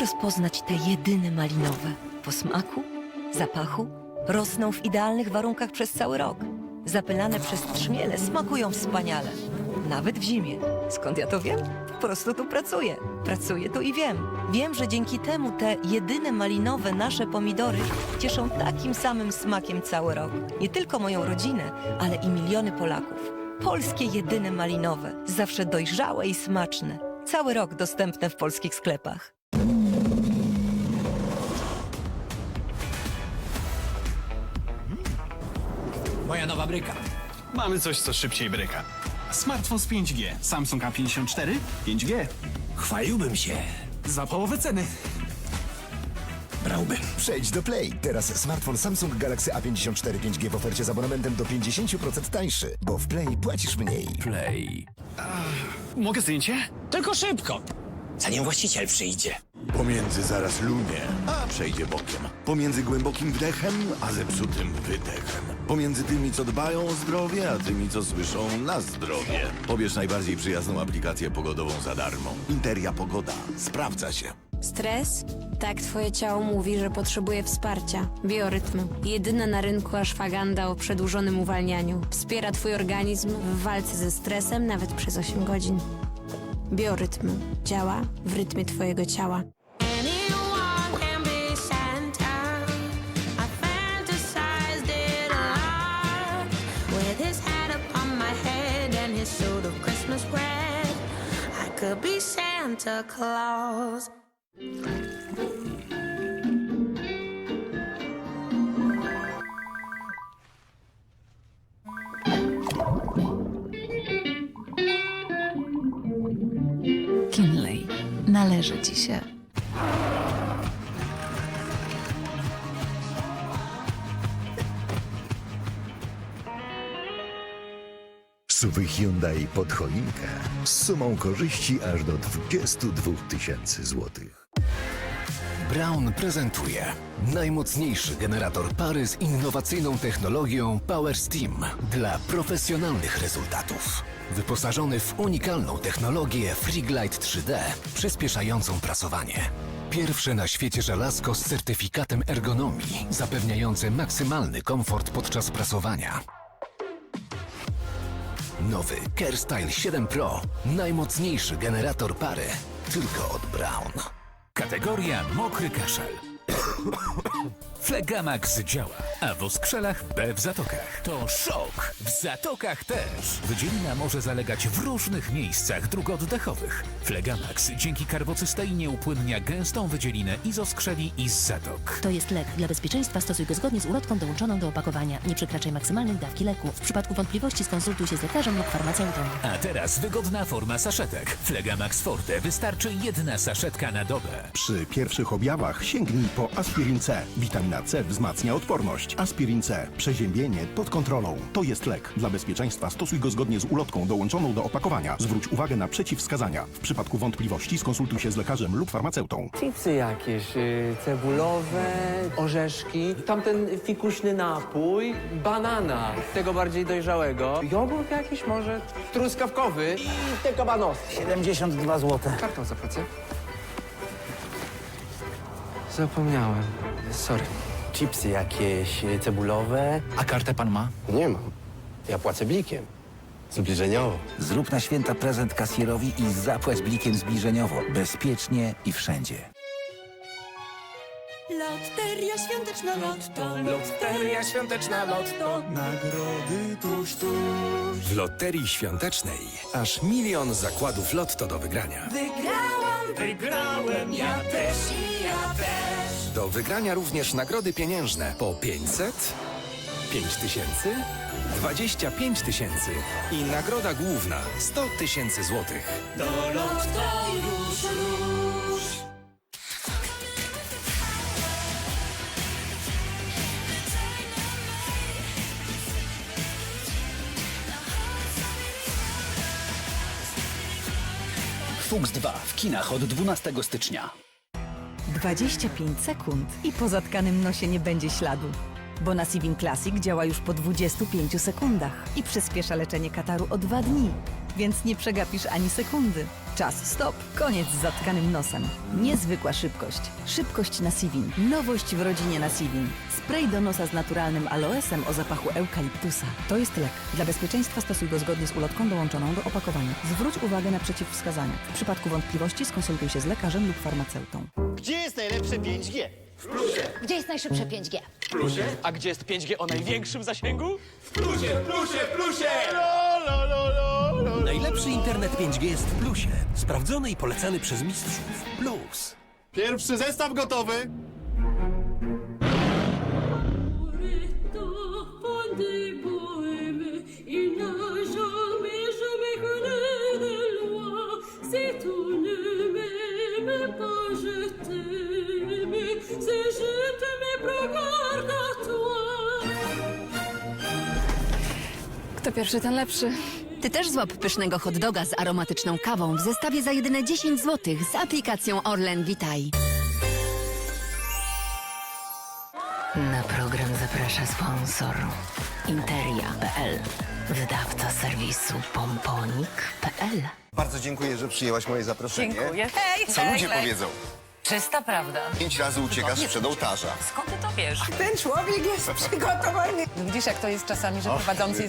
Rozpoznać te jedyne malinowe? Po smaku? Zapachu? Rosną w idealnych warunkach przez cały rok. Zapylane przez trzmiele smakują wspaniale. Nawet w zimie. Skąd ja to wiem? Po prostu tu pracuję. Pracuję tu i wiem. Wiem, że dzięki temu te jedyne malinowe nasze pomidory cieszą takim samym smakiem cały rok. Nie tylko moją rodzinę, ale i miliony Polaków. Polskie jedyne malinowe. Zawsze dojrzałe i smaczne. Cały rok dostępne w polskich sklepach. Moja nowa bryka. Mamy coś, co szybciej bryka. Smartfon z 5G. Samsung A54 5G. Chwaliłbym się. Za połowę ceny. Brałbym. Przejdź do Play. Teraz smartfon Samsung Galaxy A54 5G w ofercie z abonamentem do 50% tańszy, bo w Play płacisz mniej. Play. Mogę zdjęcie? Tylko szybko. Zanim właściciel przyjdzie. Pomiędzy zaraz lunie, a przejdzie bokiem. Pomiędzy głębokim wdechem, a zepsutym wydechem. Pomiędzy tymi, co dbają o zdrowie, a tymi, co słyszą na zdrowie. Pobierz najbardziej przyjazną aplikację pogodową za darmo. Interia Pogoda. Sprawdza się. Stres? Tak, twoje ciało mówi, że potrzebuje wsparcia. Biorytm. Jedyna na rynku ashwaganda o przedłużonym uwalnianiu. Wspiera twój organizm w walce ze stresem nawet przez 8 godzin. Biorytm. Działa w rytmie twojego ciała. Could be Santa Claus. Kinley, należy ci się. Suwy Hyundai pod choinkę z sumą korzyści aż do 22 tysięcy złotych. Brown prezentuje najmocniejszy generator pary z innowacyjną technologią Power Steam dla profesjonalnych rezultatów. Wyposażony w unikalną technologię Freeglide 3D przyspieszającą prasowanie. Pierwsze na świecie żelazko z certyfikatem ergonomii zapewniające maksymalny komfort podczas prasowania. Nowy CareStyle 7 Pro. Najmocniejszy generator pary tylko od Brown. Kategoria mokry kaszel. Flegamax działa, a w oskrzelach B w zatokach. To szok! W zatokach też! Wydzielina może zalegać w różnych miejscach dróg oddechowych. Flegamax dzięki karbocysteinie upłynnia gęstą wydzielinę i z oskrzeli i z zatok. To jest lek. Dla bezpieczeństwa stosuj go zgodnie z ulotką dołączoną do opakowania. Nie przekraczaj maksymalnej dawki leku. W przypadku wątpliwości skonsultuj się z lekarzem lub farmaceutą. A teraz wygodna forma saszetek. Flegamax Forte wystarczy jedna saszetka na dobę. Przy pierwszych objawach sięgnij po aspirin C. Witamina C wzmacnia odporność. Aspirin C. Przeziębienie pod kontrolą. To jest lek. Dla bezpieczeństwa stosuj go zgodnie z ulotką dołączoną do opakowania. Zwróć uwagę na przeciwwskazania. W przypadku wątpliwości skonsultuj się z lekarzem lub farmaceutą. Chipsy jakieś, y, cebulowe, orzeszki, tamten fikuśny napój, banana, tego bardziej dojrzałego, jogurt jakiś może, truskawkowy i te kabanosy. 72 zł. Kartą zapłacę. Zapomniałem. Sorry. Chipsy jakieś y, cebulowe. A kartę pan ma? Nie mam. Ja płacę blikiem. Zbliżeniowo. Zrób na święta prezent kasjerowi i zapłać blikiem zbliżeniowo. Bezpiecznie i wszędzie. Loteria świąteczna lotto. Loteria świąteczna lotto. Nagrody tuż, tuż. W Loterii Świątecznej aż milion zakładów lotto do wygrania. Wygrałam, wygrałem, ja też i ja też. Do wygrania również nagrody pieniężne po 500, 5 tysięcy, 25 tysięcy i nagroda główna 100 tysięcy złotych. Do lotto już, już. Fuchs 2 w kinach od 12 stycznia. 25 sekund i po zatkanym nosie nie będzie śladu. Bo Nasivin Classic działa już po 25 sekundach i przyspiesza leczenie kataru o 2 dni. więc nie przegapisz ani sekundy. Czas stop. Koniec z zatkanym nosem. Niezwykła szybkość. Szybkość na Sivin. Nowość w rodzinie na Sivin. Spray do nosa z naturalnym aloesem o zapachu eukaliptusa. To jest lek. Dla bezpieczeństwa stosuj go zgodnie z ulotką dołączoną do opakowania. Zwróć uwagę na przeciwwskazania. W przypadku wątpliwości skonsultuj się z lekarzem lub farmaceutą. Gdzie jest najlepsze 5G? Gdzie jest najszybsze 5G? A gdzie jest 5G o największym zasięgu? W plusie, w plusie, w plusie! Lo, lo, lo, lo, lo. Najlepszy internet 5G jest w Plusie. Sprawdzony i polecany przez mistrzów. Plus. Pierwszy zestaw gotowy. Kto pierwszy, ten lepszy. Ty też złap pysznego hot doga z aromatyczną kawą w zestawie za jedyne 10 zł z aplikacją Orlen Witaj. Na program zaprasza sponsor Interia.pl Wydawca serwisu pomponik.pl Bardzo dziękuję, że przyjęłaś moje zaproszenie. Hej, Co ludzie powiedzą? Czysta prawda. Pięć razy uciekasz sprzed ołtarza. Skąd ty to wiesz? Ten człowiek jest przygotowany. Widzisz, jak to jest czasami, że prowadzący jest